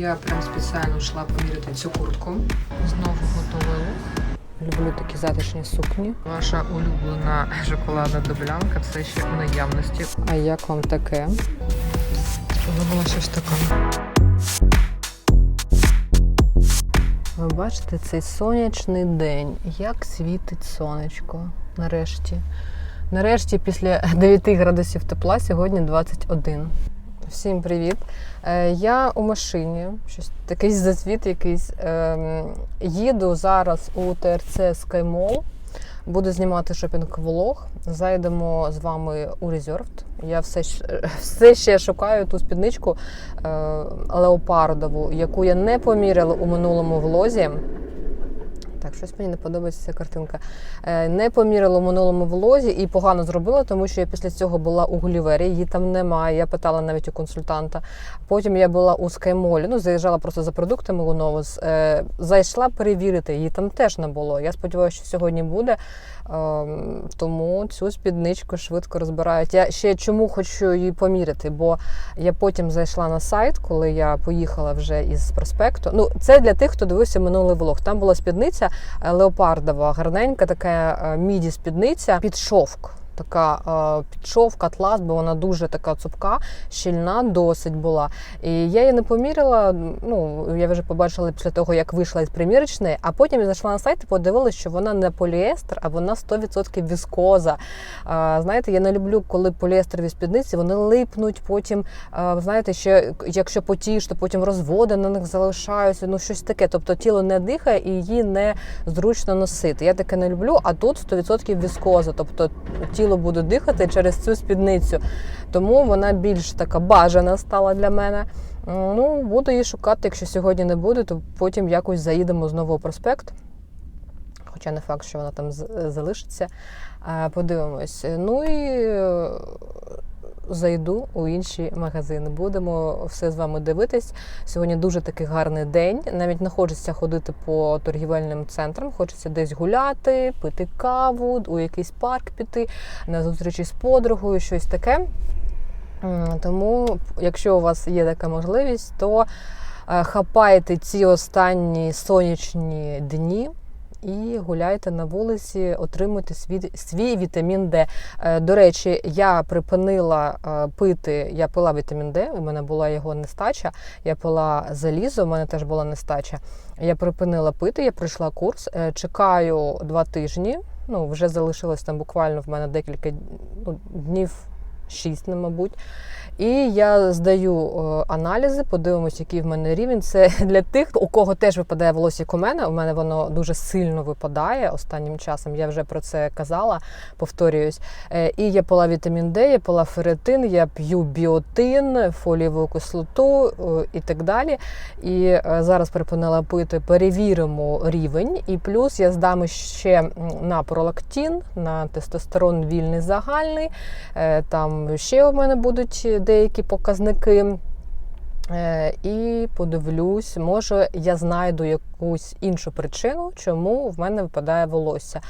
Я прям спеціально йшла поміряти цю куртку. Знову готовий лук. Люблю такі затишні сукні. Ваша улюблена шоколадна дублянка все ще у наявності. А як вам таке? Було щось таке. Ви бачите цей сонячний день, як світить сонечко. Нарешті. Нарешті, після 9 градусів тепла, сьогодні 21. Всім привіт. Е, Я у машині, щось такий засвіт якийсь. Ем, Їду зараз у ТРЦ SkyMall. Буду знімати шопінг-влог. Зайдемо з вами у Резервд. Я все, все ще шукаю ту спідничку е, леопардову, яку я не поміряла у минулому влозі. Так, щось мені не подобається ця картинка. Е, Не поміряла в минулому влозі і погано зробила, тому що я після цього була у Гулівері, її там немає. Я питала навіть у консультанта. Потім я була у Скаймолі, ну заїжджала просто за продуктами у. Е, Зайшла перевірити, її там теж не було. Я сподіваюся, що сьогодні буде. Ем, Тому цю спідничку швидко розбирають. Я ще чому хочу її поміряти, бо я потім зайшла на сайт, коли я поїхала вже із проспекту. Ну, це для тих, хто дивився минулий влог. Там була спідниця е, леопардова, гарненька, така е, міді спідниця під шовк. Така е, під атлас, бо вона дуже така цупка, щільна досить була. І я її не поміряла. Ну я вже побачила після того, як вийшла із примірочної, а потім я зайшла на сайт і подивилася, що вона не поліестер, а вона 100% віскоза. А, знаєте, я не люблю, коли поліестерові спідниці вони липнуть. Потім а, знаєте, ще якщо потієш, то потім розводи на них залишаються. Ну щось таке. Тобто тіло не дихає і її не зручно носити. Я таке не люблю. А тут 100% віскоза, тобто тіло буде дихати через цю спідницю. Тому вона більш така бажана стала для мене. Ну, буду її шукати. Якщо сьогодні не буде, то потім якось заїдемо знову у проспект. Хоча не факт, що вона там залишиться. Е, Подивимось. Ну і е, зайду у інші магазини. Будемо все з вами дивитись. Сьогодні дуже такий гарний день. Навіть не хочеться ходити по торгівельним центрам, хочеться десь гуляти, пити каву, у якийсь парк піти, на зустрічі з подругою, щось таке. Тому, якщо у вас є така можливість, то е, хапайте ці останні сонячні дні. І гуляйте на вулиці, отримуйте свій, свій вітамін Д. Е, До речі, я припинила е, пити, я пила вітамін Д, у мене була його нестача. Я пила залізо, у мене теж була нестача. Я припинила пити, я пройшла курс. Е, Чекаю два тижні. Ну, вже залишилось там буквально в мене декілька ну, днів, шість, ну, мабуть. І я здаю е, аналізи, подивимось, який в мене рівень. Це для тих, у кого теж випадає волосся, як у мене. У мене воно дуже сильно випадає останнім часом. Я вже про це казала, повторююсь. Е, І я пила вітамін Д, я пила ферритин, я п'ю біотин, фолієву кислоту е, і так далі. І зараз припинила пити, перевіримо рівень. І плюс я здам ще на пролактин, на тестостерон вільний загальний. Е, Ще у мене будуть деякі показники. Е, І подивлюсь, може я знайду якусь іншу причину, чому в мене випадає волосся.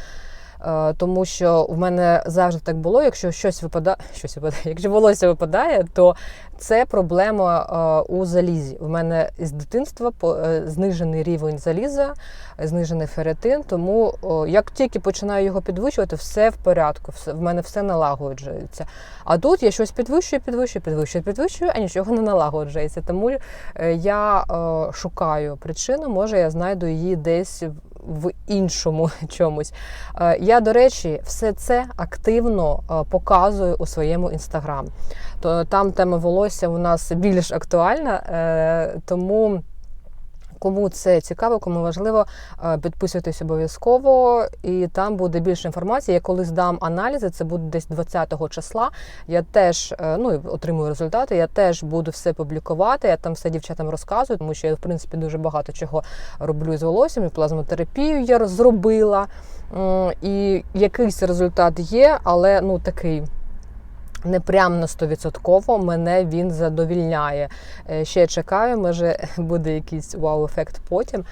Е, Тому що в мене завжди так було. Якщо щось випадає, щось випадає, якщо волосся випадає, то це проблема е, у залізі. В мене з дитинства е, знижений рівень заліза, знижений ферритин. Тому як тільки починаю його підвищувати, все в порядку, все в мене все налагоджується. А тут я щось підвищую, підвищую, підвищую, підвищую, а нічого не налагоджується. Тому я шукаю причину, може я знайду її десь в іншому чомусь. Е, Я, до речі, все це активно е, показую у своєму інстаграм. То там тема волосся у нас більш актуальна, е, тому. Кому це цікаво, кому важливо, е, підписуйтесь обов'язково, і там буде більше інформації. Я коли здам аналізи, це буде десь 20 числа. Я теж е, ну, отримую результати. Я теж буду все публікувати. Я там все дівчатам розказую, тому що я в принципі дуже багато чого роблю з волоссям. І плазмотерапію я зробила. І якийсь результат є, але ну такий. Не прям на 100% мене він задовільняє. Е, Ще чекаю, може буде якийсь вау-ефект потім.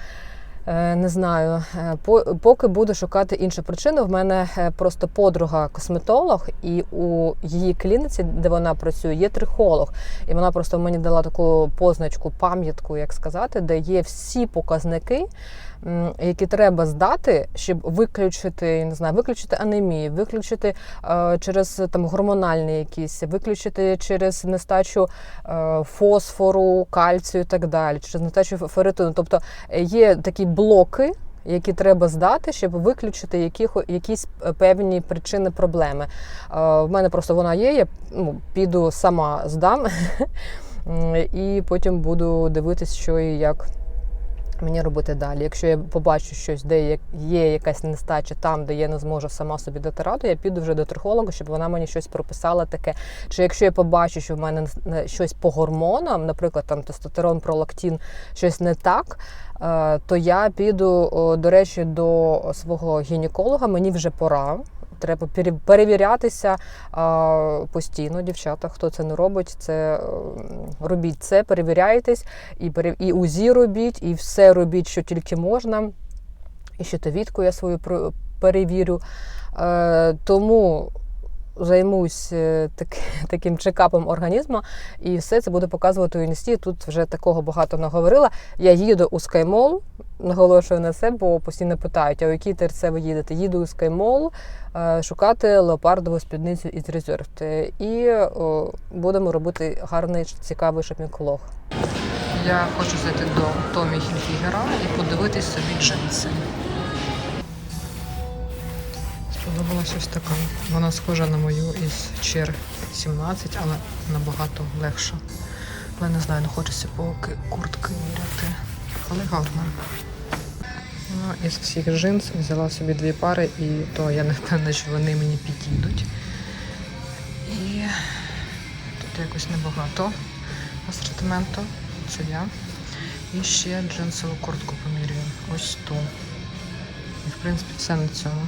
Е, Не знаю, Е, по- поки буду шукати іншу причину. В мене е, просто подруга косметолог, і у її клініці, де вона працює, є трихолог. І вона просто мені дала таку позначку, пам'ятку, як сказати, де є всі показники, які треба здати, щоб виключити, не знаю, виключити анемію, виключити через там гормональні якісь, виключити через нестачу фосфору, кальцію і так далі, через нестачу ферритину. Тобто є такі блоки. Які треба здати, щоб виключити яких, якісь е, певні причини проблеми. Е, в мене просто вона є, я ну, піду сама здам і потім буду дивитись, що і як мені робити далі. Якщо я побачу щось, де є- якась нестача там, де я не зможу сама собі дати раду, я піду вже до трихолога, щоб вона мені щось прописала таке. Чи якщо я побачу, що в мене щось по гормонам, наприклад, там тестостерон, пролактин, щось не так. е, То я піду, до речі, до свого гінеколога. Мені вже пора. Треба перевірятися постійно, дівчата. Хто це не робить, це робіть це, перевіряйтесь і і УЗІ робіть, і все робіть, що тільки можна. І щитовідку я свою перевірю. Е, тому займусь е, так, таким чекапом організму, і все це буду показувати у інсті. Тут вже такого багато наговорила. Я їду у Скаймол, наголошую на це, бо постійно питають, а у який ТРЦ ви їдете? Їду у Скаймол е, шукати леопардову спідницю із Reserved. Е, І о, будемо робити гарний, цікавий шопінг-лог. Я хочу зайти до Томі Хільфігера і подивитись собі джинси. Сподобалася ось така. Вона схожа на мою із чер 17, але набагато легша. Але не знаю, не хочеться поки куртки міряти. Але гарно. Ну, із всіх джинс взяла собі дві пари, і то я не впевнена, що вони мені підійдуть. І тут якось небагато асортименту. Це я. І ще джинсову куртку помірюю. Ось ту. І в принципі все на цьому.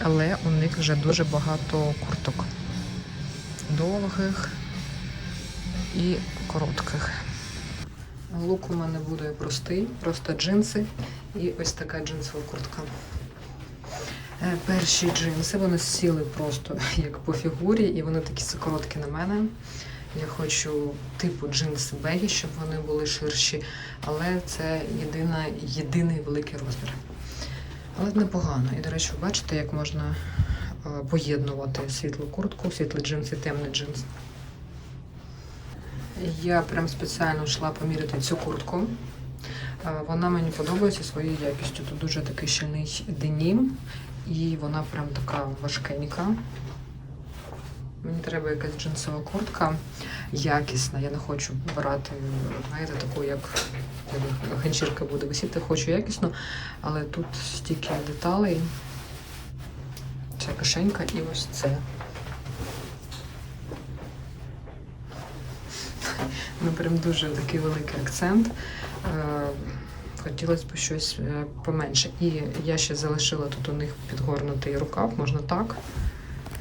Але у них вже дуже багато курток. Довгих і коротких. Лук у мене буде простий, просто джинси і ось така джинсова куртка. Е, Перші джинси вони сіли просто як по фігурі, і вони такі короткі на мене. Я хочу типу джинси бегі, щоб вони були ширші, але це єдина, єдиний великий розмір. Але непогано. І, до речі, бачите, як можна е, поєднувати світлу куртку, світлий джинс і темний джинс. Я прям спеціально йшла поміряти цю куртку. Е, Вона мені подобається своєю якістю. Тут дуже такий щільний денім, і вона прям така важкенька. Мені треба якась джинсова куртка якісна. Я не хочу брати, знаєте, таку, як ганчірка буде висіти. Хочу якісну, але тут стільки деталей. Ця кишенька і ось це. Ну, прям дуже такий великий акцент. Е, Хотілося б щось е, поменше. І я ще залишила тут у них підгорнутий рукав, можна так,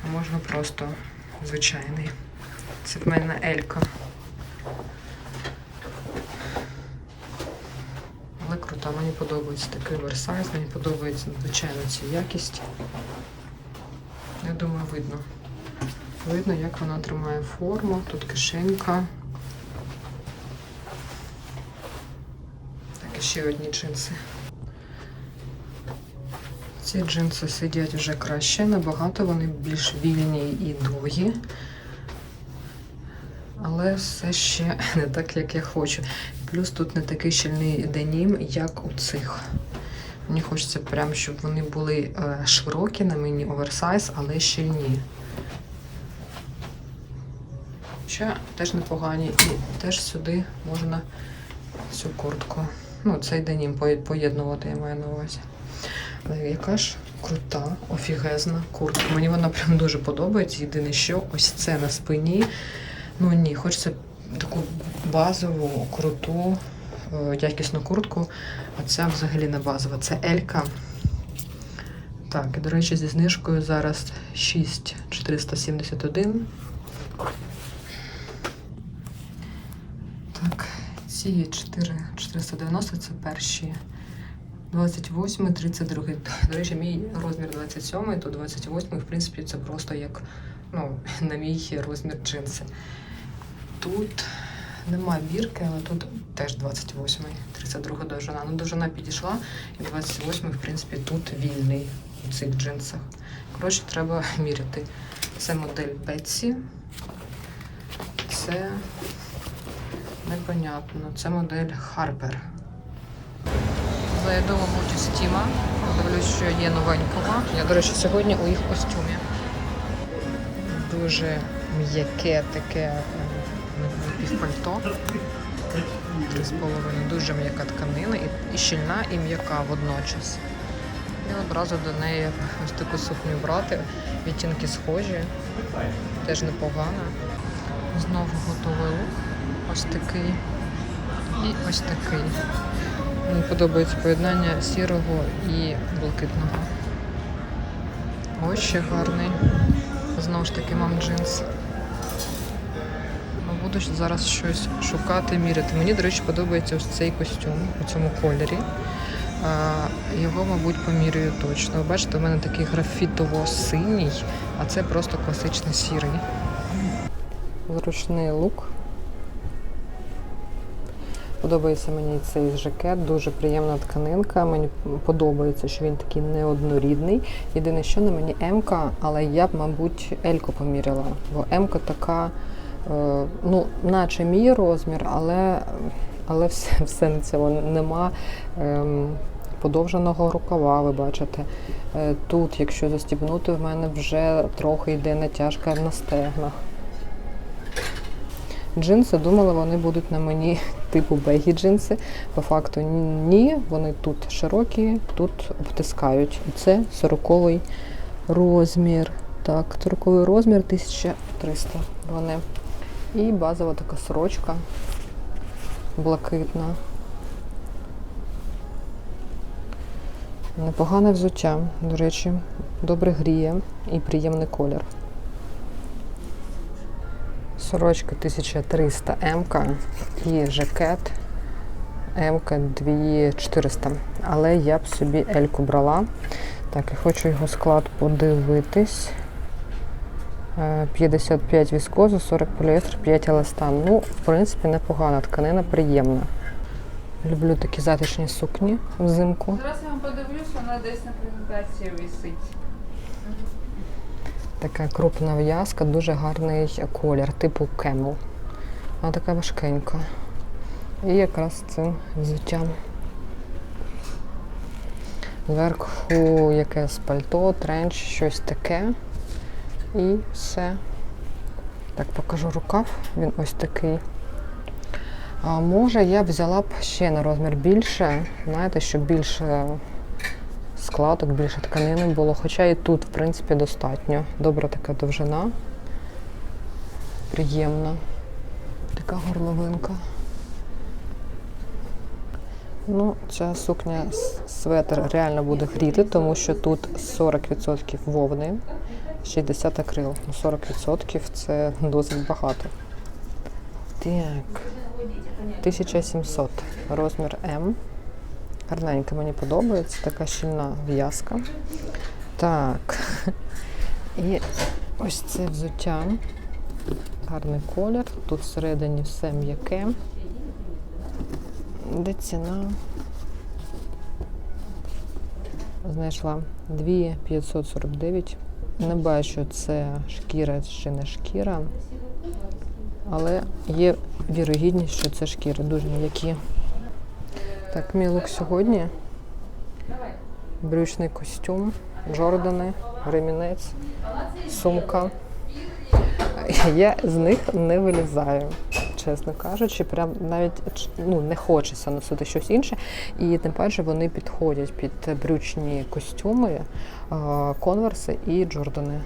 а можна просто звичайний. Це в мене Елька. Але крута, мені подобається такий версайз, мені подобається надзвичайно ця якість. Я думаю, видно. Видно, як вона тримає форму, тут кишенька. Ще одні джинси. Ці джинси сидять вже краще, набагато вони більш вільні і довгі. Але все ще не так, як я хочу. Плюс тут не такий щільний денім, як у цих. Мені хочеться прям, щоб вони були е, широкі на мені, оверсайз, але щільні. Ще теж непогані. І теж сюди можна цю куртку. Ну, цей денім по- поєднувати, я маю на увазі. Але яка ж крута, офігезна куртка. Мені вона прям дуже подобається. Єдине, що ось це на спині. Ну ні, хочеться таку базову, круту, е, якісну куртку. А ця взагалі не базова. Це Елька. Так, і, до речі, зі знижкою зараз 6471. Ці 4 490 це перші. 28, 32. До речі, мій розмір 27, то 28, в принципі, це просто як ну, на мій розмір джинси. Тут нема бірки, але тут теж 28, 32 довжина. Ну, довжина підійшла, і 28, в принципі, тут вільний у цих джинсах. Коротше, треба міряти. Це модель Betsy. Це непонятно. Це модель Harper. Зайду, мабуть, у Стіма. Дивлюсь, що є новенького. Я, до речі, сьогодні у їх костюмі. Дуже м'яке таке е, півпальто. Три з половиною. Дуже м'яка тканина і щільна, і м'яка водночас. І одразу до неї ось таку сукню брати. Відтінки схожі, теж непогано. Знову готовий лук. Ось такий. І ось такий. Мені подобається поєднання сірого і блакитного. Ось ще гарний. Знову ж таки мам джинс. Ну, Буду зараз щось шукати, міряти. Мені, до речі, подобається ось цей костюм у цьому кольорі. Його, мабуть, помірюю точно. Ви бачите, у мене такий графітово-синій, а це просто класичний сірий. Зручний лук. Подобається мені цей жакет, дуже приємна тканинка. Мені подобається, що він такий неоднорідний. Єдине, що на мені М-ка, але я б, мабуть, Ельку поміряла. Бо М-ка така, е, ну, наче мій розмір, але, але все, все на цьому нема. ем, Подовженого рукава, ви бачите. Е, Тут, якщо застібнути, в мене вже трохи йде натяжка на стегнах. Джинси думала, вони будуть на мені типу бегі джинси. По факту ні, вони тут широкі, тут обтискають. І це 40 розмір. Так, 40 розмір 1300 вони. І базова така сорочка блакитна. Непогане взуття, до речі, добре гріє і приємний колір. Сорочка 1300 М і жакет М 2400. Але я б собі Ельку брала. Так, я хочу його склад подивитись. Е, 55 віскозу, 40 поліестер, 5 еластан. Ну, в принципі, непогана тканина, приємна. Люблю такі затишні сукні взимку. Зараз я вам подивлюсь, вона десь на презентації висить. Така крупна в'язка, дуже гарний колір, типу кемел. Вона така важкенька. І якраз цим взуттям. Зверху якесь пальто, тренч, щось таке. І все. Так, покажу рукав. Він ось такий. А може я взяла б ще на розмір більше, знаєте, щоб більше складок, більше тканини було. Хоча і тут, в принципі, достатньо. Добра така довжина. Приємна. Така горловинка. Ну, ця сукня светр реально буде гріти, тому що тут 40% вовни, 60 акрил. Ну, 40% це досить багато. Так. 1700 розмір М. Гарненька мені подобається, така щільна в'язка. Так. І ось це взуття. Гарний колір. Тут всередині все м'яке. Де ціна? Знайшла 2549. Не бачу, це шкіра чи не шкіра. Але є вірогідність, що це шкіра, дуже м'які. Так, мій лук сьогодні. Брючний костюм, Джордани, ремінець, сумка. Я з них не вилізаю, чесно кажучи. Прям навіть ну, не хочеться носити щось інше. І тим паче вони підходять під брючні костюми, конверси і Джордани.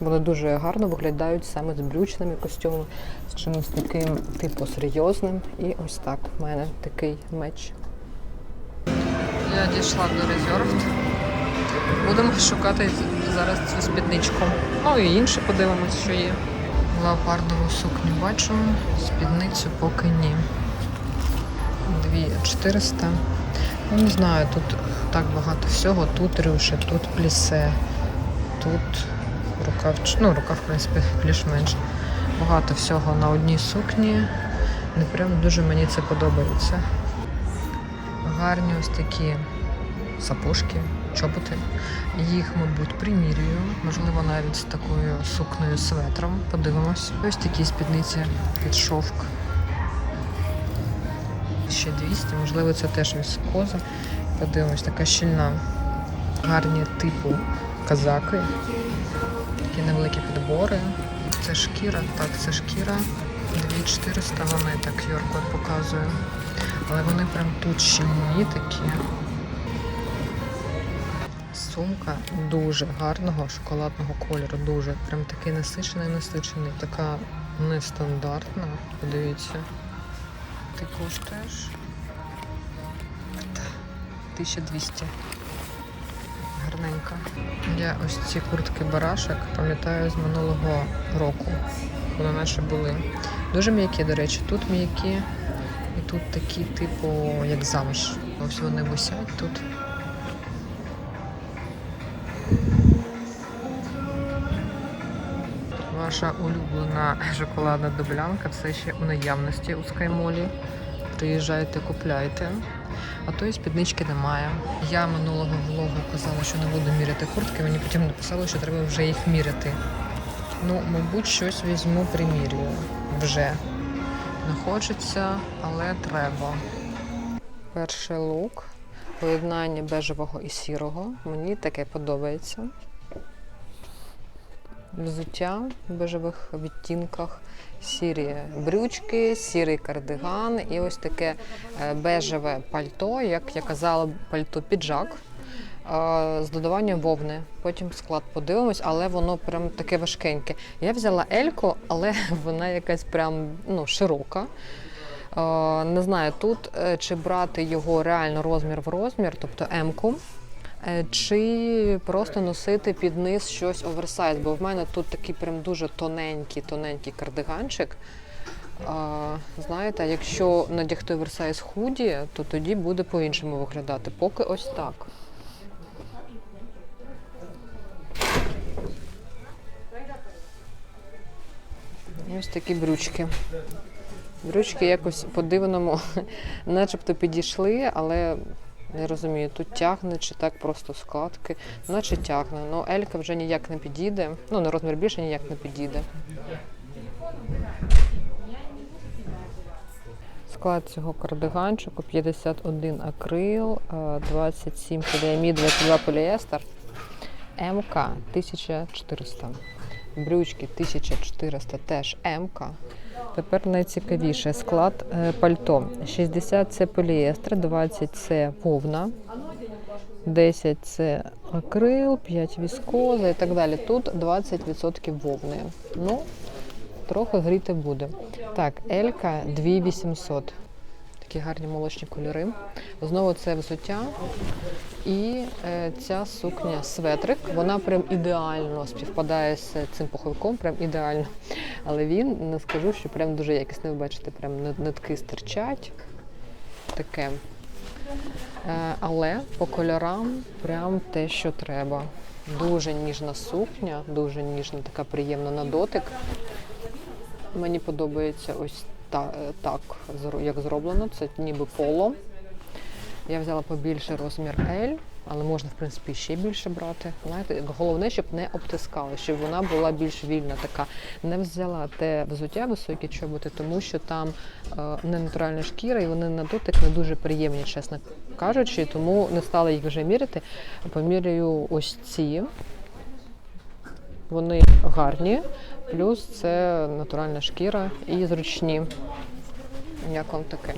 Вони дуже гарно виглядають саме з брючними костюмами, з чимось таким, типу, серйозним. І ось так в мене такий меч. Я дійшла до Reserved. Будемо шукати зараз цю спідничку. Ну і інше подивимось, що є. Леопардову сукню бачу, спідницю поки ні. 2400. Ну, не знаю, тут так багато всього. Тут рюші, тут плісе, тут рукав, ну, рукав, в принципі, більш-менш. Багато всього на одній сукні. Не прям дуже мені це подобається. Гарні ось такі сапожки, чоботи. Їх, мабуть, примірюю. Можливо, навіть з такою сукнею светром. Подивимось. Ось такі спідниці під шовк. Ще 200, можливо, це теж віскоза. Подивимось, така щільна. Гарні типу казаки. Такі підбори. Це шкіра, так, це шкіра. 2400 вони так QR-код показує. Але вони прям тут щільні такі. Сумка дуже гарного шоколадного кольору. Дуже прям такий насичений, насичений. Така нестандартна. Подивіться. Ти коштуєш 1200. Гарненька. Я ось ці куртки барашек пам'ятаю з минулого року. Вони наче були. Дуже м'які, до речі, тут м'які. І тут такі, типу, як замш. Ось вони висять тут. Ваша улюблена шоколадна дублянка все ще у наявності у скаймолі. Приїжджайте, купляйте. А тої спіднички немає. Я минулого влогу казала, що не буду міряти куртки. Мені потім написали, що треба вже їх міряти. Ну, мабуть, щось візьму, примірюю вже. Не хочеться, але треба. Перший лук. Поєднання бежевого і сірого. Мені таке подобається. Взуття в бежевих відтінках, сірі брючки, сірий кардиган і ось таке е, бежеве пальто, як я казала, пальто піджак е, з додаванням вовни. Потім склад подивимось, але воно прям таке важкеньке. Я взяла ельку, але вона якась прям ну, широка. Е, Не знаю тут чи брати його реально розмір в розмір, тобто М-ку. Е, Чи просто носити під низ щось оверсайз, бо в мене тут такий прям дуже тоненький, тоненький кардиганчик. А, знаєте, якщо надягти оверсайз худі, то тоді буде по-іншому виглядати. Поки ось так. Ось такі брючки. Брючки якось по-дивному, начебто підійшли, але не розумію, тут тягне чи так просто складки. Наче тягне. Ну, Елька вже ніяк не підійде. Ну, на розмір більше ніяк не підійде. Склад цього кардиганчику 51 акрил, е, 27 поліамід, 22 поліестер. МК 1400. Брючки 1400 теж МК. Тепер найцікавіше склад е, пальто. 60 це поліестер, 20 це повна, 10 це акрил, 5 віскоза і так далі. Тут 20% вовни. Ну, трохи гріти буде. Так, Елька 2800. Такі гарні молочні кольори. Знову це взуття. І е, ця сукня светрик, вона прям ідеально співпадає з цим пуховиком, прям ідеально. Але він не скажу, що прям дуже якісний. Ви бачите, прям нит- нитки стирчать. Таке. Е, але по кольорам прям те, що треба. Дуже ніжна сукня, дуже ніжна, така приємна на дотик. Мені подобається ось та, е, так, як зроблено. Це ніби поло. Я взяла побільше розмір L, але можна, в принципі, ще більше брати. Знаєте, головне, щоб не обтискали, щоб вона була більш вільна така. Не взяла те взуття високі чоботи, тому що там е, не натуральна шкіра, і вони на дотик не дуже приємні, чесно кажучи, тому не стала їх вже міряти. Поміряю ось ці. Вони гарні, плюс це натуральна шкіра і зручні. Як вам таке?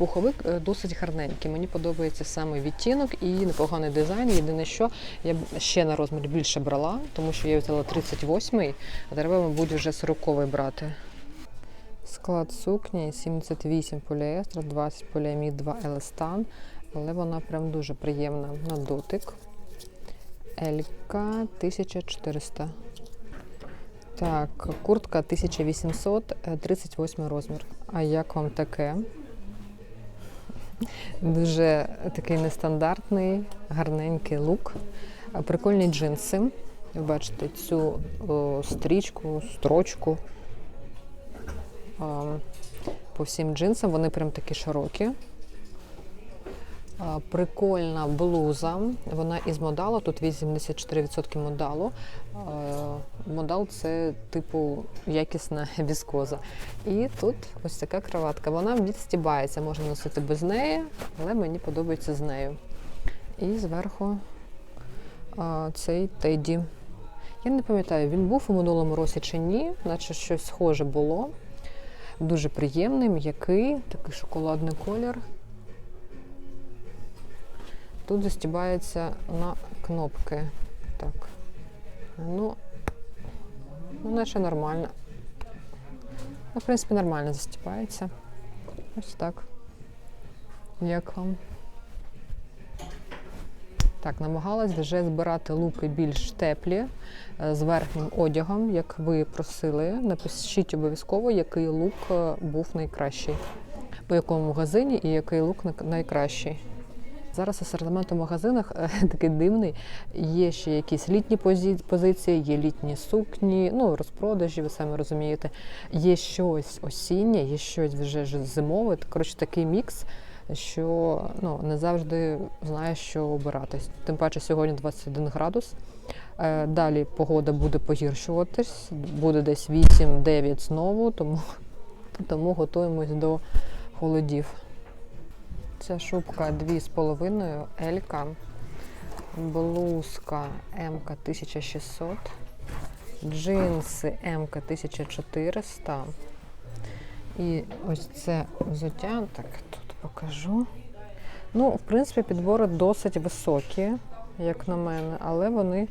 Пуховик е, досить гарненький. Мені подобається саме відтінок і непоганий дизайн. Єдине, що я б ще на розмір більше брала, тому що я взяла 38-й, а треба, мабуть, вже 40-й брати. Склад сукні 78 поліестер, 20 поліамід, 2 еластан, але вона прям дуже приємна на дотик. Елька 1400. Так, куртка 1800, е, 38 розмір. А як вам таке? Дуже такий нестандартний, гарненький лук. Прикольні джинси. Ви бачите цю о, стрічку, строчку. А, по всім джинсам вони прям такі широкі. Прикольна блуза. Вона із модалу, тут 84% модалу. Модал це типу якісна віскоза. І тут ось така кроватка. Вона відстібається, можна носити без неї, але мені подобається з нею. І зверху цей теді. Я не пам'ятаю, він був у минулому році чи ні, наче щось схоже було. Дуже приємний, м'який, такий шоколадний колір. Тут застібається на кнопки. Так. Ну, ну наче нормально. Ну, в принципі, нормально застібається. Ось так. Як вам? Так, намагалась вже збирати луки більш теплі е, з верхнім одягом, як ви просили. Напишіть обов'язково, який лук е, був найкращий, по якому магазині і який лук най- найкращий. Зараз асортимент у магазинах е, такий дивний. Є ще якісь літні позиції, є літні сукні, ну розпродажі, ви самі розумієте. Є щось осіннє, є щось вже зимове. Коротше, такий мікс, що ну, не завжди знаєш, що обирати. Тим паче сьогодні 21 градус. Е, Далі погода буде погіршуватись, буде десь 8-9 знову, тому, тому готуємось до холодів. Ця шубка 2,5 Елька, блузка МК 1600, джинси МК 1400. І ось це взуття, так тут покажу. Ну, в принципі, підбори досить високі, як на мене, але вони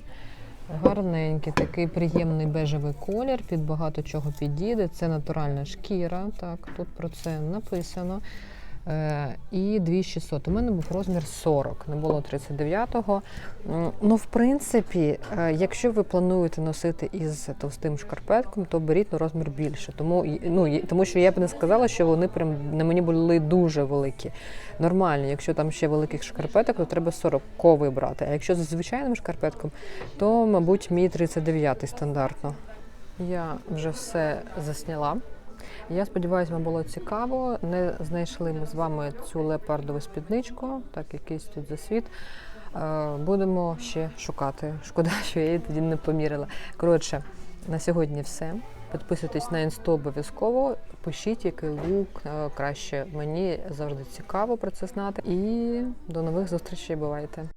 гарненькі. Такий приємний бежевий колір, під багато чого підійде. Це натуральна шкіра. Так, тут про це написано. Е, І 2600. У мене був розмір 40, не було 39-го. Ну, в принципі, е, якщо ви плануєте носити із товстим шкарпетком, то беріть на розмір більше. Тому, ну, тому що я б не сказала, що вони прям на мені були дуже великі. Нормально, якщо там ще великих шкарпеток, то треба 40 брати. А якщо з звичайним шкарпетком, то, мабуть, мій 39 стандартно. Я вже все засняла. Я сподіваюся, вам було цікаво. Не знайшли ми з вами цю леопардову спідничку, так якийсь тут засвіт. Е, Будемо ще шукати. Шкода, що я її тоді не поміряла. Коротше, на сьогодні все. Підписуйтесь на інсту обов'язково. Пишіть, який лук е, краще. Мені завжди цікаво про це знати. І до нових зустрічей. Бувайте!